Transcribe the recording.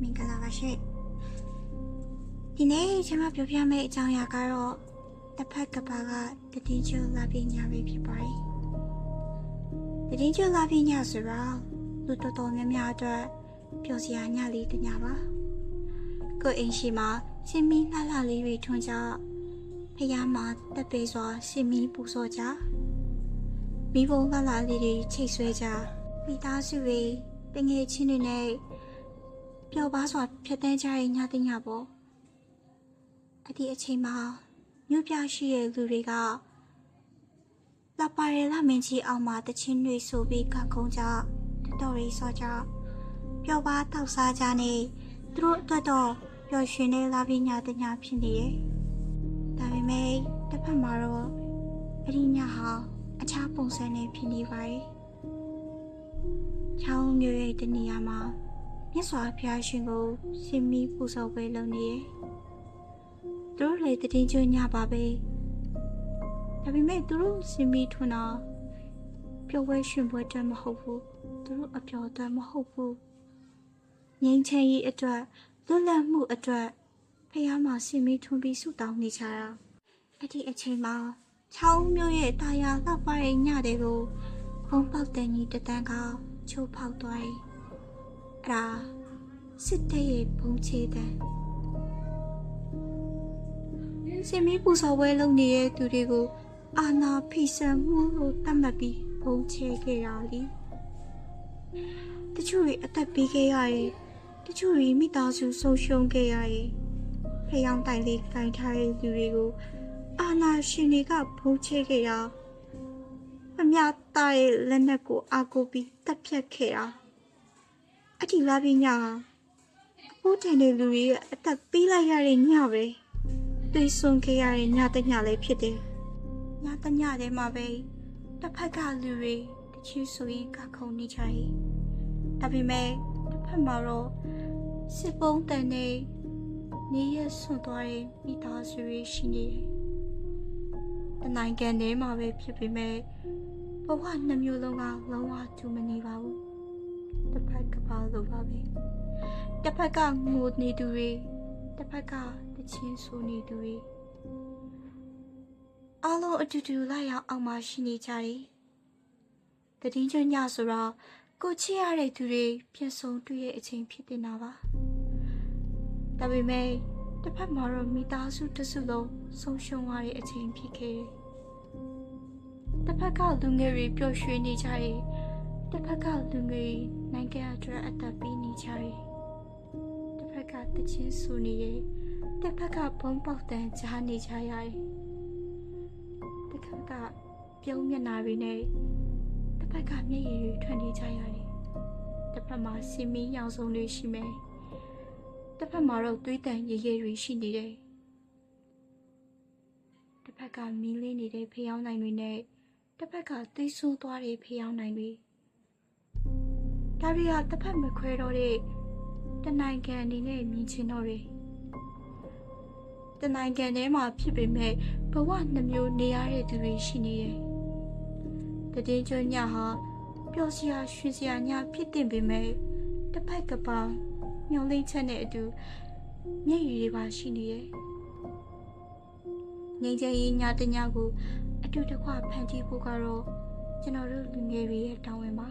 မင်္ဂလာပါရှင်ဒီနေ့ကျွန်မပြောပြမယ့်အကြောင်းအရာကတော့တစ်ဖက်ကဘာကတည်င်းကျွလာပညာပဲဖြစ်ပါတယ်တည်င်းကျွလာပညာဆိုတော့လူတော်တော်များများအတွက်ပျော်စရာညလေးတစ်ညပါကိုယ်အိမ်ရှိမှာရှင်မီလှလှလေးတွေထွန်းကြဖះမှာတက်ပေးစွာရှင်မီပူစောကြမိဘလှလှလေးတွေချိတ်ဆွဲကြမိသားစုတွေတငယ်ချင်းတွေနဲ့ ပျော်ပါစွာဖြတ်တန်းကြတဲ့ညတဲ့ညပေါ့အဲ့ဒီအချိန်မှာမြို့ပြရှိတဲ့လူတွေကလာပါရလာမင်းကြီးအောင်မှာတချင်းတွေဆိုပြီးကကုန်းကြတတော်ရီစောကြပျော်ပါတောက်စားကြနေသူတို့အတွက်တော့ပျော်ရွှင်နေလာပြီးညတဲ့ညဖြစ်နေရဲ့ဒါပေမဲ့တစ်ဖက်မှာတော့အဲ့ဒီညဟာအခြားပုံစံနဲ့ဖြစ်နေပါတယ်ချောင်းမျိုးရဲ့တနေရာမှာ မြတ်စွာဘုရားရှင်ကိုရှင်မီပူဇော်ပွဲလုပ်နေရဲ့သူတို့လည်းတည်င်းကျွညပါပဲဒါပေမဲ့သူတို့ရှင်မီထွန်းတာပျော်ပွဲရှင်ပွဲတည်းမဟုတ်ဘူးသူတို့အပျော်တည်းမဟုတ်ဘူးငြိမ်းချမ်းရေးအတွက်လွတ်လပ်မှုအတွက်ဖះမှာရှင်မီထွန်းပြီးဆုတောင်းနေကြတာအဲ့ဒီအချိန်မှာချောင်းမျိုးရဲ့တာယာလောက်ပါတဲ့ညတွေကိုဘုံပေါက်တဲ့ညီတတန်းကချိုးဖောက်သွားတယ် အဲ့ဒါစစ်တဲ့ရဲ့ဘုံချေတဲ့ရှင်မီပူဇော်ပွဲလုပ်နေတဲ့သူတွေကိုအာနာဖိစံမှုလို့တတ်မှတ်ပြီးဘုံချေခဲ့ရလीတချို့တွေအသက်ပေးခဲ့ရတယ်တချို့တွေမိသားစုဆုံးရှုံးခဲ့ရတယ်ဖျောင်းတိုင်လေးကင်ထားတဲ့လူတွေကိုအာနာရှင်တွေကဘုံချေခဲ့ရအမြတားရဲ့လက်နက်ကိုအာကိုပြီးတက်ဖြတ်ခဲ့တာ အတီလာပြီးညာအဖိုးတိုင်တဲ့လူတွေရဲ့အသက်ပေးလိုက်ရတဲ့ညပဲတွေးဆွန်ခဲ့ရတဲ့ညတညလည်းဖြစ်တယ်ညတညထဲမှာပဲတစ်ဖက်ကလူတွေတချီဆိုရင်ကခုန်နေကြတယ်ဒါပေမဲ့တစ်ဖက်မှာတော့စစ်ပုံးတန်နေနေရဆွန်သွားတဲ့မိသားစုတွေရှိနေတယ်တနိုင်ငံထဲမှာပဲဖြစ်ပေမဲ့ဘဝနှမျိုးလုံးကလုံးဝတူမနေပါဘူးတစ် ဖက်ကပါလို့ပါပဲတစ်ဖက်ကငိုနေသူတွေတစ်ဖက်ကတချင်းဆိုနေသူတွေအားလုံးအတူတူလိုက်ရောက်အောင်မှရှိနေကြတယ်တည်င်းချညဆိုတော့ကိုချစ်ရတဲ့သူတွေပြန်ဆုံတွေ့ရဲ့အချိန်ဖြစ်နေတာပါဒါပေမဲ့တစ်ဖက်မှာတော့မိသားစုတစ်စုလုံးဆုံးရှုံးရတဲ့အချိန်ဖြစ်ခဲ့တယ်တစ်ဖက်ကလူငယ်တွေပျော်ရွှင်နေကြတယ် တစ်ဖက်ကလူငယ်နိုင်ငံအတွက်အသက်ပေးနေကြတယ်တစ်ဖက်ကတချင်းဆူနေတယ်တစ်ဖက်ကဘုံပေါက်တန်ကြားနေကြရတယ်တစ်ခါကပြုံးမျက်နာတွေနဲ့တစ်ဖက်ကမျက်ရည်တွေထွက်နေကြရတယ်တစ်ဖက်မှာစင်မီးရောင်စုံတွေရှိမယ်တစ်ဖက်မှာတော့သွေးတန်ရည်ရည်တွေရှိနေတယ်တစ်ဖက်ကမီးလင်းနေတဲ့ဖျောင်းနိုင်တွေနဲ့တစ်ဖက်ကသွေးဆိုးသွားတဲ့ဖျောင်းနိုင်တွေ ဒါတွေကတစ်ဖက်မခွဲတော့တဲ့တနိုင်ငံအနေနဲ့မြင်ချင်တော့တယ်တနိုင်ငံထဲမှာဖြစ်ပေမဲ့ဘဝနှမျိုးနေရတဲ့သူတွေရှိနေတယ်တည်င်းကျွညဟာပျော်စရာရွှင်စရာညဖြစ်တင်ပေမဲ့တစ်ဖက်ကပါညှော်လင့်ချက်နဲ့အတူမျက်ရည်တွေပါရှိနေတယ်ငိမ့်ချင်ရင်ညတညကိုအတူတကွဖန်တီးဖို့ကတော့ကျွန်တော်တို့လူငယ်တွေရဲ့တောင်းဝင်ပါ